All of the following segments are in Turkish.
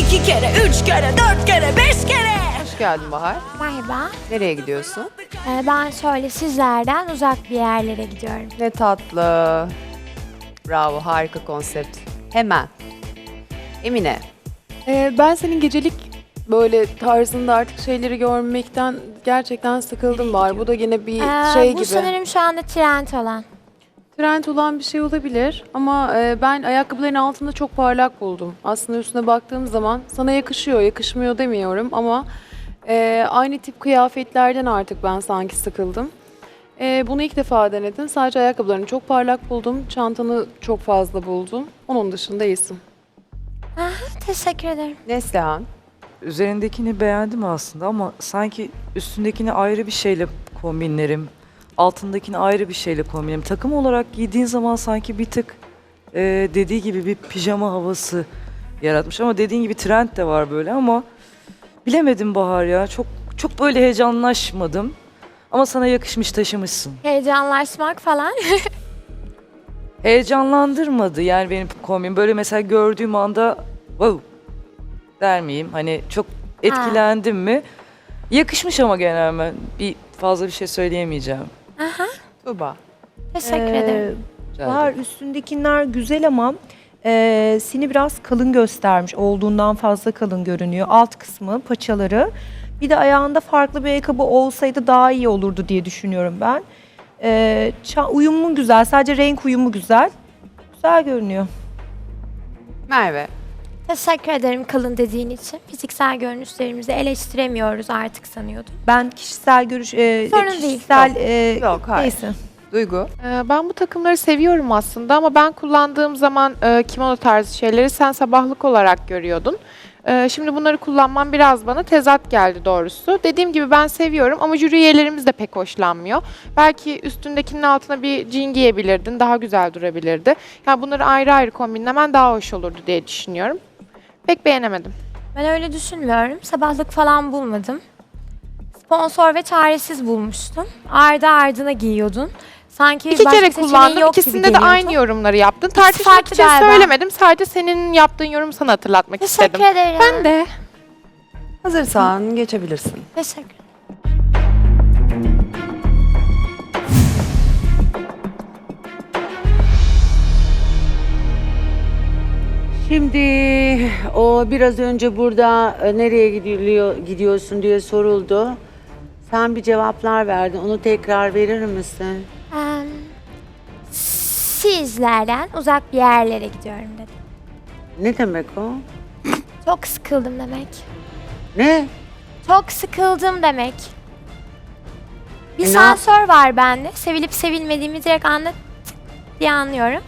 iki kere, üç kere, dört kere, beş kere. Hoş geldin Bahar. Merhaba. Nereye gidiyorsun? Ee, ben şöyle sizlerden uzak bir yerlere gidiyorum. Ne tatlı. Bravo, harika konsept. Hemen. Emine. Ee, ben senin gecelik böyle tarzında artık şeyleri görmekten gerçekten sıkıldım var. Bu da yine bir Ee, şey bu gibi. sanırım şu anda trend olan. Trend olan bir şey olabilir ama e, ben ayakkabıların altında çok parlak buldum. Aslında üstüne baktığım zaman sana yakışıyor, yakışmıyor demiyorum ama e, aynı tip kıyafetlerden artık ben sanki sıkıldım. E, bunu ilk defa denedin. Sadece ayakkabılarını çok parlak buldum. Çantanı çok fazla buldum. Onun dışında iyisin. Teşekkür ederim. Neslihan. Üzerindekini beğendim aslında ama sanki üstündekini ayrı bir şeyle kombinlerim. Altındakini ayrı bir şeyle kombinlerim. Takım olarak giydiğin zaman sanki bir tık e, dediği gibi bir pijama havası yaratmış. Ama dediğin gibi trend de var böyle ama bilemedim Bahar ya. Çok çok böyle heyecanlaşmadım. Ama sana yakışmış taşımışsın. Heyecanlaşmak falan. Heyecanlandırmadı yani benim kombin. Böyle mesela gördüğüm anda wow der miyim? Hani çok etkilendim mi? Yakışmış ama genel bir fazla bir şey söyleyemeyeceğim. Tuba. Teşekkür Ee, ederim. Bahar üstündekiler güzel ama e, seni biraz kalın göstermiş. Olduğundan fazla kalın görünüyor. Alt kısmı, paçaları. Bir de ayağında farklı bir ayakkabı olsaydı daha iyi olurdu diye düşünüyorum ben. E, ça- uyumu güzel. Sadece renk uyumu güzel. Güzel görünüyor. Merve. Teşekkür ederim kalın dediğin için. Fiziksel görünüşlerimizi eleştiremiyoruz artık sanıyordum. Ben kişisel görüş... E, Sorun değil. kişisel, e, Yok, hayır. Neyse. Duygu. Ee, Ben bu takımları seviyorum aslında ama ben kullandığım zaman e, kimono tarzı şeyleri sen sabahlık olarak görüyordun. Ee, Şimdi bunları kullanmam biraz bana tezat geldi doğrusu. Dediğim gibi ben seviyorum ama jüri üyelerimiz de pek hoşlanmıyor. Belki üstündekinin altına bir jean giyebilirdin, daha güzel durabilirdi. Yani bunları ayrı ayrı kombinlemen daha hoş olurdu diye düşünüyorum. Pek beğenemedim. Ben öyle düşünmüyorum. Sabahlık falan bulmadım. Sponsor ve çaresiz bulmuştum. Ardı ardına giyiyordun. Sanki İki başka kere kullandım. yok gibi İkisinde de geliyordu. aynı yorumları yaptın. Tartışmak farklı için galiba. söylemedim. Sadece senin yaptığın yorumu sana hatırlatmak Teşekkür istedim. ederim. Ben de. Hazırsan geçebilirsin. Teşekkür Şimdi o biraz önce burada e, nereye gidiliyor gidiyorsun diye soruldu. Sen bir cevaplar verdin. Onu tekrar verir misin? Em, sizlerden uzak bir yerlere gidiyorum dedim. Ne demek o? Çok sıkıldım demek. Ne? Çok sıkıldım demek. Bir E, ne sensör var bende. Sevilip sevilmediğimi direkt anla diye anlıyorum.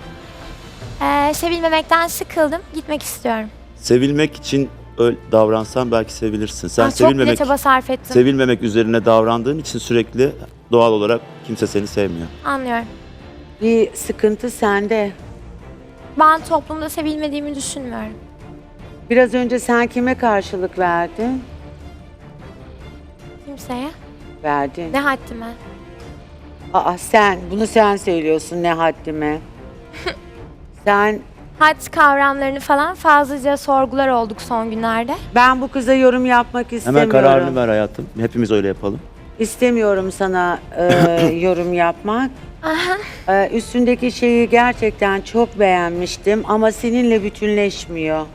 Ee, sevilmemekten sıkıldım. Gitmek istiyorum. Sevilmek için öyle davransan belki sevilirsin. Sen Ah, çok bile sevilmemek çaba sarf ettim. sevilmemek üzerine davrandığın için sürekli doğal olarak kimse seni sevmiyor. Anlıyorum. Bir sıkıntı sende. Ben toplumda sevilmediğimi düşünmüyorum. Biraz önce sen kime karşılık verdin? Kimseye. Verdin. Ne haddime. Aa sen, bunu sen söylüyorsun ne haddime. sen, Had kavramlarını falan fazlaca sorgular olduk son günlerde. ben bu kıza yorum yapmak istemiyorum. Hemen kararını ver hayatım. Hepimiz öyle yapalım. İstemiyorum sana e, yorum yapmak. Aha. Ee, üstündeki şeyi gerçekten çok beğenmiştim ama seninle bütünleşmiyor.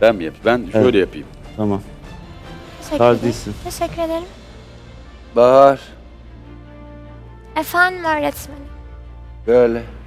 Ben mi yapayım? Ben şöyle yapayım. Tamam. Teşekkür Tarz ederim. değilsin. Teşekkür ederim. Bahar, Efendim öğretmenim. Böyle.